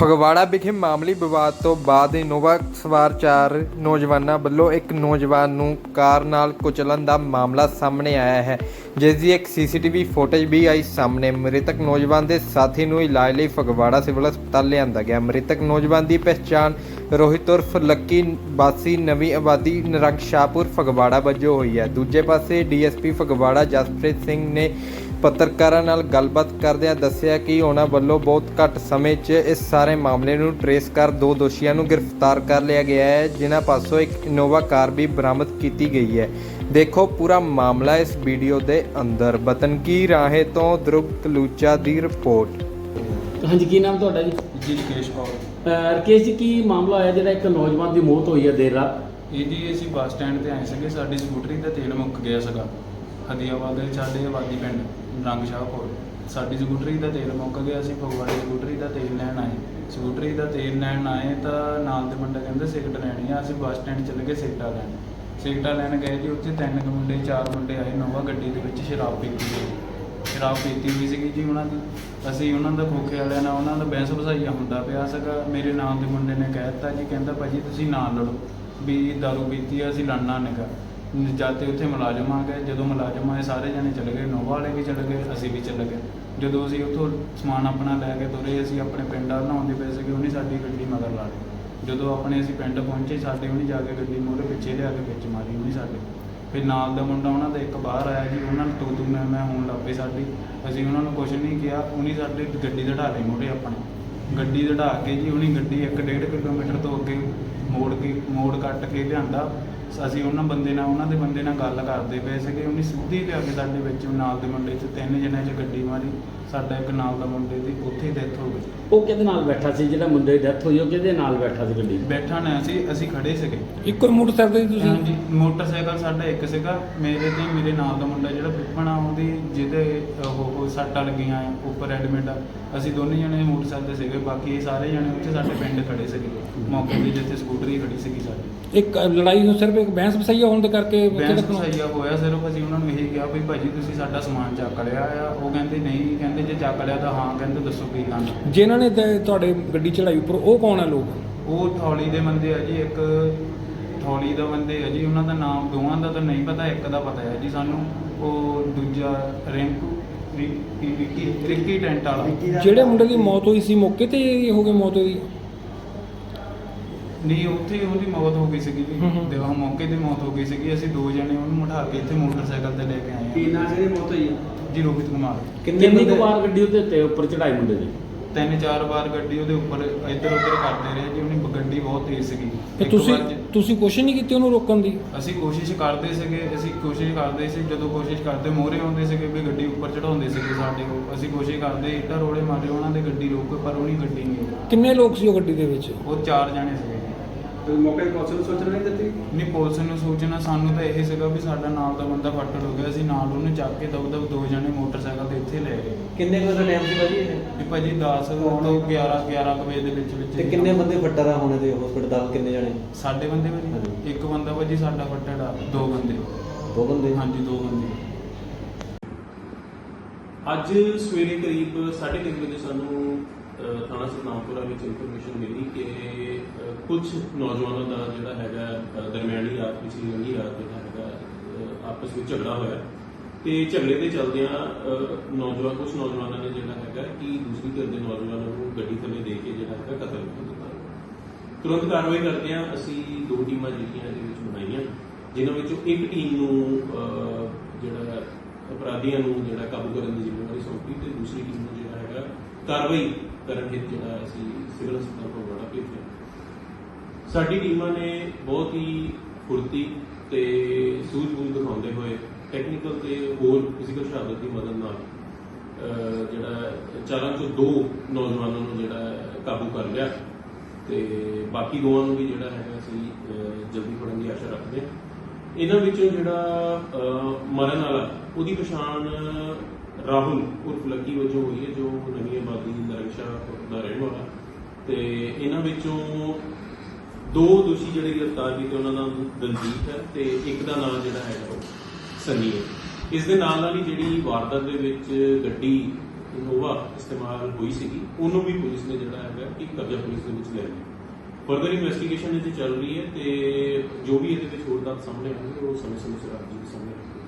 ਫਗਵਾੜਾ ਵਿਖੇ ਮਾਮਲੀ ਵਿਵਾਦ ਤੋਂ ਬਾਅਦ ਇਨੋਵਾ ਸਵਾਰ ਚਾਰ ਨੌਜਵਾਨਾਂ ਵੱਲੋਂ ਇੱਕ ਨੌਜਵਾਨ ਨੂੰ ਕਾਰ ਨਾਲ ਕੁਚਲਣ ਦਾ ਮਾਮਲਾ ਸਾਹਮਣੇ ਆਇਆ ਹੈ, ਜਿਸ ਦੀ ਇੱਕ ਸੀਸੀਟੀਵੀ ਫੁਟੇਜ ਵੀ ਆਈ ਸਾਹਮਣੇ। ਮ੍ਰਿਤਕ ਨੌਜਵਾਨ ਦੇ ਸਾਥੀ ਨੂੰ ਇਲਾਜ ਲਈ ਫਗਵਾੜਾ ਸਿਵਲ ਹਸਪਤਾਲ ਲਿਆਂਦਾ ਗਿਆ। ਮ੍ਰਿਤਕ ਨੌਜਵਾਨ ਦੀ ਪਛਾਣ ਰੋਹਿਤ ਉਰਫ ਲੱਕੀ ਵਾਸੀ ਨਵੀਂ ਆਬਾਦੀ ਨਰੰਗ ਸ਼ਾਹਪੁਰ ਫਗਵਾੜਾ ਵਜੋਂ ਹੋਈ ਹੈ। ਦੂਜੇ ਪਾਸੇ ਡੀਐਸਪੀ ਫਗਵਾੜਾ ਜਸਪ੍ਰੀਤ ਸਿੰਘ ਨੇ ਪੱਤਰਕਾਰਾਂ ਨਾਲ ਗੱਲਬਾਤ ਕਰਦਿਆਂ ਦੱਸਿਆ ਕਿ ਉਹਨਾਂ ਵੱਲੋਂ ਬਹੁਤ ਘੱਟ ਸਮੇਂ 'ਚ ਇਸ ਸਾਰੇ ਮਾਮਲੇ ਨੂੰ ਟਰੇਸ ਕਰ ਦੋ ਦੋਸ਼ੀਆਂ ਨੂੰ ਗ੍ਰਿਫਤਾਰ ਕਰ ਲਿਆ ਗਿਆ ਹੈ ਜਿਨ੍ਹਾਂ ਪਾਸੋਂ ਇੱਕ ਇਨੋਵਾ ਕਾਰ ਵੀ ਬਰਾਮਦ ਕੀਤੀ ਗਈ ਹੈ। ਦੇਖੋ ਪੂਰਾ ਮਾਮਲਾ ਇਸ ਵੀਡੀਓ ਦੇ ਅੰਦਰ। ਬਤਨਕੀ ਰਾਹੇ ਤੋਂ ਧਰੁਵ ਕਲੂਚਾ ਦੀ ਰਿਪੋਰਟ। ਹਾਂਜੀ ਕੀ ਨਾਮ ਤੁਹਾਡਾ ਜੀ? ਜੀ ਰਕੇਸ਼ ਕੌਰ। ਅਹ ਰਕੇਸ਼ ਜੀ ਕੀ ਮਾਮਲਾ ਹੋਇਆ ਜਿਹੜਾ ਇੱਕ ਨੌਜਵਾਨ ਦੀ ਮੌਤ ਹੋਈ ਹੈ ਦੇਰ ਰਾਤ? ਇਹ ਜੀ ਅਸੀਂ ਬੱਸ ਸਟੈਂਡ ਤੇ ਆਏ ਸੀਗੇ। ਸਾਡੀ ਸਕੂਟਰੀ ਦਾ ਤੇਲ ਮੁੱਕ ਗਿਆ ਸੀਗਾ। ਹਦੀਆਬਾਦ ਦੇ ਸਾਡੇ ਆਬਾਦੀ ਪਿੰਡ। ਰੰਗ ਸ਼ਾਹ ਸ਼ਾਹਪੁਰ ਸਾਡੀ ਸਕੂਟਰੀ ਦਾ ਤੇਲ ਮੁੱਕ ਗਿਆ, ਅਸੀਂ ਫਗਵਾੜੇ ਸਕੂਟਰੀ ਦਾ ਤੇਲ ਲੈਣ ਆਏ। ਸਕੂਟਰੀ ਦਾ ਤੇਲ ਲੈਣ ਆਏ ਤਾਂ ਨਾਲ ਦੇ ਮੁੰਡਾ ਕਹਿੰਦਾ ਸਿਗਰਟ ਲੈਣੀ ਆ, ਅਸੀਂ ਬੱਸ ਸਟੈਂਡ ਚੱਲ ਗਏ ਸਿਗਰਟਾਂ ਲੈਣ। ਸਿਗਰਟਾਂ ਲੈਣ ਗਏ ਜੀ, ਉੱਥੇ ਤਿੰਨ ਕੁ ਮੁੰਡੇ, ਚਾਰ ਮੁੰਡੇ ਆਏ ਨੋਵਾ ਗੱਡੀ ਦੇ ਵਿੱਚ ਸ਼ਰਾਬ ਪੀਤੀ ਹੋਈ। ਸ਼ਰਾਬ ਪੀਤੀ ਹੋਈ ਸੀਗੀ ਜੀ ਉਹਨਾਂ ਦੀ। ਅਸੀਂ ਉਹਨਾਂ ਦਾ ਖੋਖੇ ਵਾਲਿਆਂ ਨਾਲ ਉਹਨਾਂ ਦਾ ਬਹਿਸ ਵਸਾਈਆ ਹੁੰਦਾ ਪਿਆ ਸੀਗਾ। ਮੇਰੇ ਨਾਲ ਦੇ ਮੁੰਡੇ ਨੇ ਕਹਿ ਦਿੱਤਾ ਜੀ, ਕਹਿੰਦਾ ਭਾਜੀ ਤੁਸੀਂ ਨਾ ਲੜੋ। ਵੀ ਦਾਰੂ ਪੀਤੀ ਆ, ਅਸੀਂ ਲੜਨਾ ਨਿਕਾ ਜਦ ਤੇ ਉੱਥੇ ਮੁਲਾਜ਼ਮ ਆ ਗਏ, ਜਦੋਂ ਮੁਲਾਜ਼ਮ ਆਏ, ਸਾਰੇ ਜਣੇ ਚਲੇ ਗਏ, ਨੋਵਾ ਵਾਲੇ ਵੀ ਚਲੇ ਗਏ, ਅਸੀਂ ਵੀ ਚਲੇ ਗਏ। ਜਦੋਂ ਅਸੀਂ ਉੱਥੋਂ ਸਮਾਨ ਆਪਣਾ ਲੈ ਕੇ ਤੁਰੇ, ਅਸੀਂ ਆਪਣੇ ਪਿੰਡ ਵੱਲ ਨਹਾਉਂਦੇ ਪਏ ਸੀਗੇ, ਉਹਨੇ ਸਾਡੀ ਗੱਡੀ ਮਗਰ ਲਾ ਲਈ। ਜਦੋਂ ਆਪਣੇ ਅਸੀਂ ਪਿੰਡ ਪਹੁੰਚੇ, ਸਾਡੇ ਉਹਨੇ ਜਾ ਕੇ ਗੱਡੀ ਮੋਰੇ ਪਿੱਛੇ ਲਿਆ ਕੇ ਵਿੱਚ ਮਾਰੀ ਉਹਨੇ ਸਾਡੇ। ਫਿਰ ਨਾਲ ਦਾ ਮੁੰਡਾ ਉਹਨਾਂ ਦਾ ਇੱਕ ਬਾਹਰ ਆਇਆ ਜੀ, ਉਹਨਾਂ ਨੂੰ ਤੂੰ ਤੂੰ ਮੈਂ ਮੈਂ ਹੋਣ ਲੱਗ ਪਈ ਸਾਡੀ। ਅਸੀਂ ਉਹਨਾਂ ਨੂੰ ਕੁਝ ਨਹੀਂ ਕਿਹਾ, ਉਹਨੇ ਸਾਡੇ ਗੱਡੀ ਦੜਾ ਲਈ ਮੋਰੇ ਆਪਣੇ। ਗੱਡੀ ਦੜਾ ਕੇ ਜੀ, ਉਹਨੇ ਗੱਡੀ 1.5 ਕਿਲੋਮੀਟਰ ਤੋਂ ਅੱਗੇ ਮੋੜ ਕੇ, ਮੋੜ ਕੱਟ ਕੇ ਲਿਆਂਦਾ। ਅਸੀਂ ਉਹਨਾਂ ਬੰਦੇ ਨਾਲ ਉਹਨਾਂ ਦੇ ਬੰਦੇ ਨਾਲ ਗੱਲ ਕਰਦੇ ਪਏ ਸੀਗੇ। ਉਹਨੇ ਸਿੱਧੀ ਲਿਆ ਕੇ ਸਾਡੇ ਵਿੱਚ ਨਾਲ ਦੇ ਮੁੰਡੇ 'ਚ ਤਿੰਨ ਜਣਿਆਂ 'ਚ ਗੱਡੀ ਮਾਰੀ। ਸਾਡਾ ਇੱਕ ਨਾਲ ਦਾ ਮੁੰਡੇ ਦੀ ਉੱਥੇ ਡੈਥ ਹੋ ਗਈ। ਉਹ ਕਿਹਦੇ ਨਾਲ ਬੈਠਾ ਸੀ? ਜਿਹੜਾ ਮੁੰਡੇ ਦੀ ਡੈਥ ਹੋਈ ਉਹ ਕਿਹਦੇ ਨਾਲ ਬੈਠਾ ਸੀ ਗੱਡੀ 'ਚ? ਬੈਠਾ ਨਾ ਸੀ ਅਸੀਂ ਖੜੇ ਸੀਗੇ। ਇੱਕੋ ਹੀ ਮੋਟਰਸਾਈਕਲ ਤੇ ਤੁਸੀਂ? ਹਾਂਜੀ ਮੋਟਰਸਾਈਕਲ ਸਾਡਾ ਇੱਕ ਸੀਗਾ। ਮੇਰੇ ਤੇ ਮੇਰੇ ਨਾਲ ਦਾ ਮੁੰਡਾ ਜਿਹੜਾ ਪਿੱਪਣਾ ਉਹਦੀ ਜਿਹਦੇ ਉਹ ਉਹ ਸੱਟਾਂ ਲੱਗੀਆਂ ਆ, ਉੱਪਰ ਐਡਮਿਟ ਆ। ਅਸੀਂ ਦੋਨੇ ਜਣੇ ਮੋਟਰਸਾਈਕਲ ਤੇ ਸੀਗੇ। ਬਾਕੀ ਇਹ ਸਾਰੇ ਜਣੇ ਉੱਥੇ ਸਾਡੇ ਪਿੰਡ ਖੜੇ ਸੀਗੇ। ਮੌਕੇ ਤੇ ਜਿੱਥੇ ਸਕੂਟਰੀ ਖੜੀ ਸੀਗੀ ਸਾਡੀ। ਇੱਕ ਲੜਾਈ ਹੋ ਸਿਰਫ ਇੱਕ ਬਹਿਸ ਵਸਾਈਆ ਹੋਣ ਦੇ ਕਰਕੇ ਉੱਥੇ ਬੈਂਸ ਤੱਕ ਸਹੀਆ ਹੋਇਆ ਸਿਰਫ ਅਸੀਂ ਉਹਨਾਂ ਨੂੰ ਇਹੀ ਕਿਹਾ ਵੀ ਭਾਜੀ ਤੁਸੀਂ ਸਾਡਾ ਸਮਾਨ ਚੱਕ ਲਿਆ ਆ। ਉਹ ਕਹਿੰਦੇ ਨਹੀਂ ਕਹਿੰਦੇ ਜੇ ਚੱਕ ਲਿਆ ਤਾਂ ਹਾਂ ਕਹਿੰਦੇ ਦੱਸੋ ਕੀ ਕਰਨਾ ਜਿਨ੍ਹਾਂ ਨੇ ਤੇ ਤੁਹਾਡੇ ਗੱਡੀ ਚੜਾਈ ਉੱਪਰ ਉਹ ਕੌਣ ਹੈ ਲੋਕ? ਉਹ ਥੌਲੀ ਦੇ ਬੰਦੇ ਆ ਜੀ ਇੱਕ ਥੌਲੀ ਦਾ ਬੰਦੇ ਆ ਜੀ ਉਹਨਾਂ ਦਾ ਨਾਮ ਦੋਵਾਂ ਦਾ ਤਾਂ ਨਹੀਂ ਪਤਾ ਇੱਕ ਦਾ ਪਤਾ ਹੈ ਜੀ ਸਾਨੂੰ। ਉਹ ਦੂਜਾ ਰਿੰਕੂ ਰਿੱਕੀ ਰਿੱਕੀ ਰਿੱਕੀ ਟੈਂਟ ਵਾਲਾ। ਜਿਹੜੇ ਮੁੰਡੇ ਦੀ ਮੌਤ ਹੋਈ ਸੀ ਮੌਕੇ ਤੇ ਹੀ ਹੋ ਗਈ ਮੌਤ ਹੋਈ? ਨਹੀਂ ਉੱਥੇ ਹੀ ਉਹਦੀ ਮੌਤ ਹੋ ਗਈ ਸੀਗੀ ਜੀ। ਹੂੰ ਹੂੰ। ਦੇਵਾ ਮੌਕੇ ਤੇ ਮੌਤ ਹੋ ਗਈ ਸੀਗੀ। ਅਸੀਂ ਦੋ ਜਣੇ ਉਹਨੂੰ ਉਠਾ ਕੇ ਇੱਥੇ ਮੋਟਰਸਾਈਕਲ ਤੇ ਲੈ ਕੇ ਆਏ ਹਾਂ। ਨਾਂ ਸੀ ਮੌਤ ਹੋਈ ਜੀ ਰੋਹਿਤ ਕੁਮਾਰ। ਕਿੰਨੀ ਕੁ ਵਾਰ ਗੱਡੀ ਉੱਤੇ ਤੇ ਉੱਪਰ ਚੜਾਈ ਮੁੰਡੇ ਦੀ? ਤਿੰਨ ਚਾਰ ਵਾਰ ਗੱਡੀ ਉਹਦੇ ਉੱਪਰ ਇੱਧਰ ਉੱਧਰ ਕਰਦੇ ਰਹੇ ਜੀ। ਉਹਨੇ ਗੱਡੀ ਬਹੁਤ ਤੇਜ਼ ਸੀਗੀ। ਤੇ ਇੱਕ ਤੁਸੀਂ ਵਾਰ ਤੁਸੀਂ ਕੋਸ਼ਿਸ਼ ਨਹੀਂ ਕੀਤੀ ਉਹਨੂੰ ਰੋਕਣ ਦੀ? ਅਸੀਂ ਕੋਸ਼ਿਸ਼ ਕਰਦੇ ਸੀਗੇ ਅਸੀਂ ਕੋਸ਼ਿਸ਼ ਕਰਦੇ ਸੀ ਜਦੋਂ ਕੋਸ਼ਿਸ਼ ਕਰਦੇ ਮੋਹਰੇ ਆਉਂਦੇ ਸੀਗੇ ਵੀ ਗੱਡੀ ਉੱਪਰ ਚੜਾਉਂਦੇ ਸੀਗੇ ਸਾਡੇ ਕੋਲ। ਅਸੀਂ ਕੋਸ਼ਿਸ਼ ਕਰਦੇ ਇੱਟਾਂ ਰੋੜੇ ਮਾਰੇ ਉਹਨਾਂ ਦੇ ਗੱਡੀ ਰੋਕ ਪਰ ਉਹਨੀ ਗੱਡੀ ਨਹੀਂ ਰੋਕੀ। ਕਿੰਨੇ ਲੋਕ ਸੀ ਉਹ ਗੱਡੀ ਦੇ ਵਿੱਚ? ਉਹ ਚਾਰ ਜਾਣੇ ਸੀਗੇ। ਤੇ ਮੌਕੇ ਤੇ ਪੁਲਿਸ ਨੂੰ ਸੋਚਣਾ ਨਹੀਂ ਦਿੱਤੀ? ਨਹੀਂ ਪੁਲਿਸ ਨੂੰ ਸੂਚਨਾ ਸਾਨੂੰ ਤਾਂ ਇਹ ਸੀਗਾ ਵੀ ਸਾਡਾ ਨਾਲ ਦਾ ਬੰਦਾ ਫੱਟੜ ਹੋ ਗਿਆ ਅਸੀਂ ਨਾਲ ਉਹਨੂੰ ਚੱਕ ਕੇ ਦਬ ਦਬ ਦੋ ਜਣੇ ਮੋਟਰਸਾਈਕਲ ਤੇ ਇੱਥੇ ਲੈ ਗਏ। ਕਿੰਨੇ ਵਜੇ ਦਾ ਟਾਈਮ ਸੀ ਭਾਜੀ ਇਹ? ਵੀ ਭਾਜੀ 10 ਤੋਂ 11 11 ਕੁ ਵਜੇ ਦੇ ਵਿੱਚ ਵਿੱਚ ਤੇ ਕਿੰਨੇ ਬੰਦੇ ਫੱਟਰ ਆ ਹੋਣੇ ਤੇ ਹਸਪੀਟਲ ਦਾ ਕਿੰਨੇ ਜਣੇ? ਸਾਡੇ ਬੰਦੇ ਭਾਜੀ। ਇੱਕ ਬੰਦਾ ਭਾਜੀ ਸਾਡਾ ਫੱਟੜ ਆ ਦੋ ਬੰਦੇ। ਦੋ ਬੰਦੇ? ਹਾਂਜੀ ਦੋ ਬੰਦੇ। ਅੱਜ ਸਵੇਰੇ ਕਰੀਬ 3:30 ਵਜੇ ਸਾਨੂੰ ਥਾਣਾ ਸਤਨਾਮਪੁਰਾ ਵਿੱਚ ਇਨਫੋਰਮੇਸ਼ਨ ਮਿਲੀ ਕਿ ਅਹ, ਕੁਝ ਨੌਜਵਾਨਾਂ ਦਾ ਜਿਹੜਾ ਹੈਗਾ ਦਰਮਿਆਨੀ ਰਾਤ ਪਿਛਲੀ ਲੰਘੀ ਰਾਤ ਜਿਹੜਾ ਹੈਗਾ ਆਪਸ ਵਿੱਚ ਝਗੜਾ ਹੋਇਆ। ਤੇ ਝਗੜੇ ਦੇ ਚੱਲਦਿਆਂ ਅਹ, ਨੌਜਵਾਨ ਕੁਝ ਨੌਜਵਾਨਾਂ ਨੇ ਜਿਹੜਾ ਹੈਗਾ ਕਿ ਦੂਸਰੀ ਧਿਰ ਦੇ ਨੌਜਵਾਨਾਂ ਨੂੰ ਗੱਡੀ ਥੱਲੇ ਦੇ ਕੇ ਜਿਹੜਾ ਹੈਗਾ ਕਤਲ ਕਰ ਦਿੱਤਾ। ਤੁਰੰਤ ਕਾਰਵਾਈ ਕਰਦਿਆਂ ਅਸੀਂ ਦੋ ਟੀਮਾਂ ਜਿਹੜੀਆਂ ਇਹਦੇ ਵਿੱਚ ਬਣਾਈਆਂ ਜਿਨ੍ਹਾਂ ਵਿੱਚੋਂ ਇੱਕ ਟੀਮ ਨੂੰ ਜਿਹੜਾ ਅਪਰਾਧੀਆਂ ਨੂੰ ਜਿਹੜਾ ਕਾਬੂ ਕਰਨ ਦੀ ਜ਼ਿੰਮੇਵਾਰੀ ਸੌਂਪੀ ਤੇ ਦੂਸਰੀ ਟੀਮ ਨੂੰ ਜਿਹੜਾ ਹੈਗਾ ਕਾਰਵਾਈ ਕਰਨ ਹਿੱਤ ਜਿਹੜਾ ਅਸੀਂ ਸਿਵਲ ਹਸਪਤਾਲ ਫਗਵਾੜਾ ਭੇਜਿਆ। ਸਾਡੀ ਟੀਮਾਂ ਨੇ ਬਹੁਤ ਹੀ ਫੁਰਤੀ ਤੇ ਸੂਝ-ਬੂਝ ਦਿਖਾਉਂਦੇ ਹੋਏ ਟੈਕਨੀਕਲ ਤੇ ਹੋਰ ਫਿਜ਼ੀਕਲ ਸ਼ਹਾਦਤ ਦੀ ਮਦਦ ਨਾਲ ਜਿਹੜਾ ਚਾਰਾਂ ਚੋਂ ਦੋ ਨੌਜਵਾਨਾਂ ਨੂੰ ਜਿਹੜਾ ਕਾਬੂ ਕਰ ਲਿਆ। ਤੇ ਬਾਕੀ ਦੋਵਾਂ ਨੂੰ ਵੀ ਜਿਹੜਾ ਹੈਗਾ ਅਸੀਂ ਜਲਦੀ ਫੜਨ ਦੀ ਆਸ਼ਾ ਰੱਖਦੇ ਹਾਂ। ਇਹਨਾਂ ਵਿੱਚੋਂ ਜਿਹੜਾ ਮਰਨ ਵਾਲਾ, ਉਹਦੀ ਪਛਾਣ ਰਾਹੁਲ ਉਰਫ ਲੱਕੀ ਵਜੋਂ ਹੋਈ ਹੈ, ਜੋ ਨਵੀਂ ਆਬਾਦੀ ਨਰਗਸ਼ਾ ਦਾ ਰਹਿਣ ਵਾਲਾ। ਤੇ ਇਹਨਾਂ ਵਿੱਚੋਂ ਦੋ ਦੋਸ਼ੀ ਜਿਹੜੇ ਗ੍ਰਿਫਤਾਰ ਕੀਤੇ, ਉਹਨਾਂ ਦਾ ਦਲਜੀਤ ਹੈ ਤੇ ਇੱਕ ਦਾ ਨਾਮ ਜਿਹੜਾ ਹੈਗਾ ਉਹ ਸੰਨੀ ਹੈ। ਇਸ ਦੇ ਨਾਲ ਨਾਲ ਹੀ ਜਿਹੜੀ ਵਾਰਦਾਤ ਦੇ ਵਿੱਚ ਗੱਡੀ ਇਨੋਵਾ ਇਸਤੇਮਾਲ ਹੋਈ ਸੀਗੀ, ਉਹਨੂੰ ਵੀ ਪੁਲਿਸ ਨੇ ਜਿਹੜਾ ਹੈਗਾ ਕਿ ਕਬਜ਼ਾ ਪੁਲਿਸ ਦੇ ਵਿੱਚ ਲੈ ਲਿਆ। ਫਰਦਰ ਇਨਵੈਸਟੀਗੇਸ਼ਨ ਇਹਦੀ ਚੱਲ ਰਹੀ ਹੈ ਤੇ ਜੋ ਵੀ ਇਹਦੇ ਵਿੱਚ ਹੋਰ ਤੱਥ ਸਾਹਮਣੇ ਆਉਣਗੇ, ਉਹ ਸਮੇਂ ਸਮੇਂ ਸਿਰ ਆਪ ਜੀ ਦੇ ਸਾਹਮਣੇ ਰੱਖਾਂਗੇ